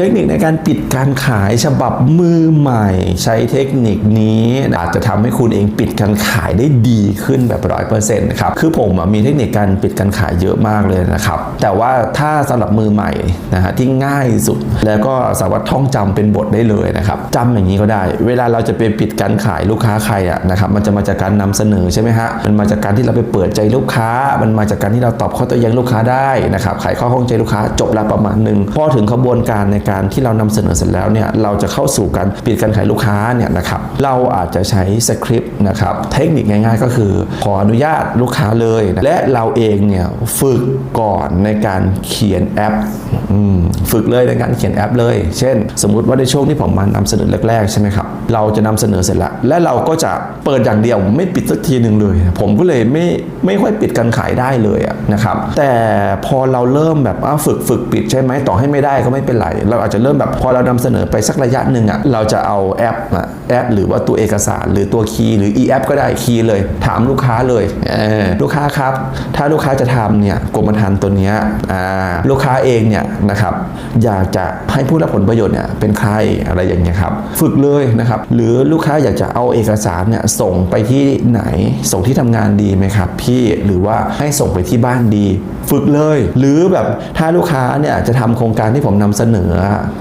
เทคนิคในการปิดการขายฉบับมือใหม่ ใช้เทคนิคนี้อาจจะทำให้คุณเองปิดการขายได้ดีขึ้นแบบร้อยเปอร์เซ็นต์นะครับคือผมมีเทคนิคการปิดการขายเยอะมากเลยนะครับแต่ว่าถ้าสำหรับมือใหม่นะฮะที่ง่ายสุด แล้วก็สามารถท่องจำเป็นบทได้เลยนะครับจำอย่างนี้ก็ได้ เวลาเราจะไปปิดการขายลูกค้าใครอะนะครับมันจะมาจากการนำเสนอใช่ไหมฮะมันมาจากการที่เราไปเปิดใจลูกค้า มันมาจากการที่เราตอบข้อโตัวแย้งลูกค้าได้นะครับขายข้อข้องใจลูกค้าจบแล้วประมาณหนึ่งพอถึงขบวนการในการที่เรานำเสนอเสร็จแล้วเนี่ยเราจะเข้าสู่การปิดการขายลูกค้าเนี่ยนะครับเราอาจจะใช้สคริปต์นะครับเทคนิคง่ายๆ ก็คือ ขออนุญาตลูกค้าเลยนะและเราเองเนี่ยฝึกก่อนในการเขียนแอปฝึกเลยในการเขียนแอปเลย เช่น สมมุติว่าในช่วงที่ผมมานำเสนอแรกๆใช่ไหมครับเราจะนำเสนอเสร็จแล้ว และเราก็จะเปิดอย่างเดียวไม่ปิดสักทีหนึ่งเลย ผมก็เลยไม่ไม่ค่อยปิดการขายได้เลยนะครับแต่พอเราเริ่มแบบฝึกฝึกปิดใช่ไหมต่อให้ไม่ได้ก็ไม่เป็นไรเราอาจจะเริ่มแบบพอเรานำเสนอไปสักระยะหนึ่งอะเราจะเอาแอปอะแอป หรือว่าตัวเอกสาร หรือตัวคีย์หรือ e แอปก็ได้คีย์เลย ถามลูกค้าเลยเลูกค้าครับ ถ้าลูกค้าจะทำเนี่ยกรมธรรม์ตัวเนี้ยลูกค้าเองเนี่ยนะครับอยากจะให้ผู้รับผลประโยชน์เนี่ยเป็นใครอะไรอย่างเงี้ยครับฝึกเลยนะครับหรือลูกค้าอยากจะเอาเอกสารเนี่ยส่งไปที่ไหน ส่งที่ทำงานดีไหมครับพี่หรือว่าให้ส่งไปที่บ้านดี ฝึกเลย หรือแบบถ้าลูกค้าเนี่ยจะทำโครงการที่ผมนำเสนอ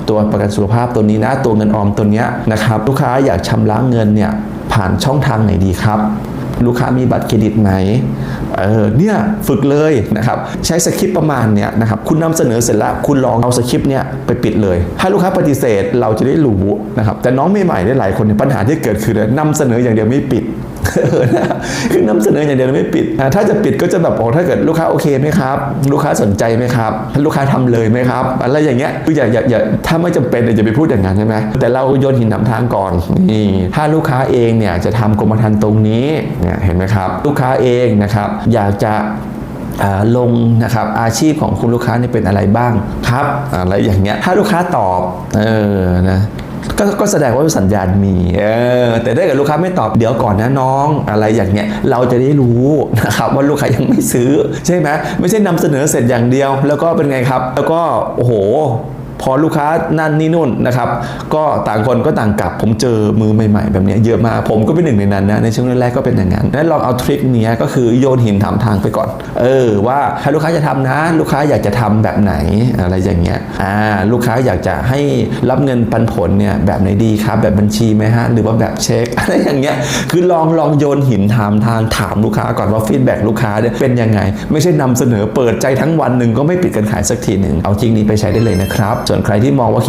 ตัวประกันสุขภาพตัวนี้นะตัวเงินออมตัวเนี้ยนะครับลูกค้าอยากชำระเงินเนี่ยผ่านช่องทางไหนดีครับ ลูกค้ามีบัตรเครดิตไหมเออเนี่ยฝึกเลยนะครับใช้สคริปต์ประมาณเนี่ยนะครับคุณนำเสนอเสร็จแล้วคุณลองเอาสคริปต์เนี่ยไปปิดเลยถ้าลูกค้าปฏิเสธเราจะได้รู้นะครับแต่น้องใหม่ๆได้หลายคนเนี่ยปัญหาที่เกิดคือนำเสนออย่างเดียวไม่ปิด คือนำเสนออย่างเดียวไม่ปิด ถ้าจะปิดก็จะแบบโอ้ถ้าเกิดลูกค้าโอเคไหมครับ ลูกค้าสนใจไหมครับ ลูกค้าทำเลยไหมครับ อะไรอย่างเงี้ย คืออย่าอย่าอย่าถ้าไม่จำเป็นอย่าไปพูดอย่างนั้นใช่ไหมแต่เราโยนหินนำทางก่อน นี่ ถ้าลูกค้าเองเนี่ยจะทำกรมธรรม์ตรงนี้ เนี่ยเห็นไหมครับ ลูกค้าเองนะครับ อยากจะลงนะครับอาชีพของคุณลูกค้านี่เป็นอะไรบ้างครับ อะไรอย่างเงี้ย ถ้าลูกค้าตอบ เออนะ ก็ก็แสดงว่าสัญญาณมีเออแต่ถ้าเกิดลูกค้าไม่ตอบเดี๋ยวก่อนนะน้องอะไรอย่างเงี้ยเราจะได้รู้นะครับว่าลูกค้ายังไม่ซื้อ ใช่ไหมไม่ใช่นำเสนอเสร็จอย่างเดียว แล้วก็เป็นไงครับ แล้วก็โอ้โห พอลูกค้านั่นนี่นู่นนะครับ ก็ต่างคนก็ต่างกลับ ผมเจอมือใหม่ ๆ แบบนี้เยอะมาก ผมก็เป็นหนึ่งในนั้นนะในช่วงแรกๆก็เป็นอย่างนั้นแล้วลองเอาทริคนี้ก็คือโยนหินถามทางไปก่อน เออ ว่าถ้าลูกค้าจะทำนะ ลูกค้าอยากจะทำแบบไหนอะไรอย่างเงี้ยอ่าลูกค้าอยากจะให้รับเงินปันผลเนี่ยแบบไหนดีครับ แบบบัญชีไหมฮะหรือว่าแบบเช็คอะไรอย่างเงี้ยคือลองลองโยนหินถามทางถามลูกค้าก่อนว่าฟีดแบ็ลูกค้าเนี่ยเป็นยังไง ไม่ใช่นำเสนอเปิดใจทั้งวันหนึ่งก็ไม่ปิดการขายสักทีหนึ่งเอาจริงนี้ไปใช้ได้เลยนะครับส่วนใครที่มองว่า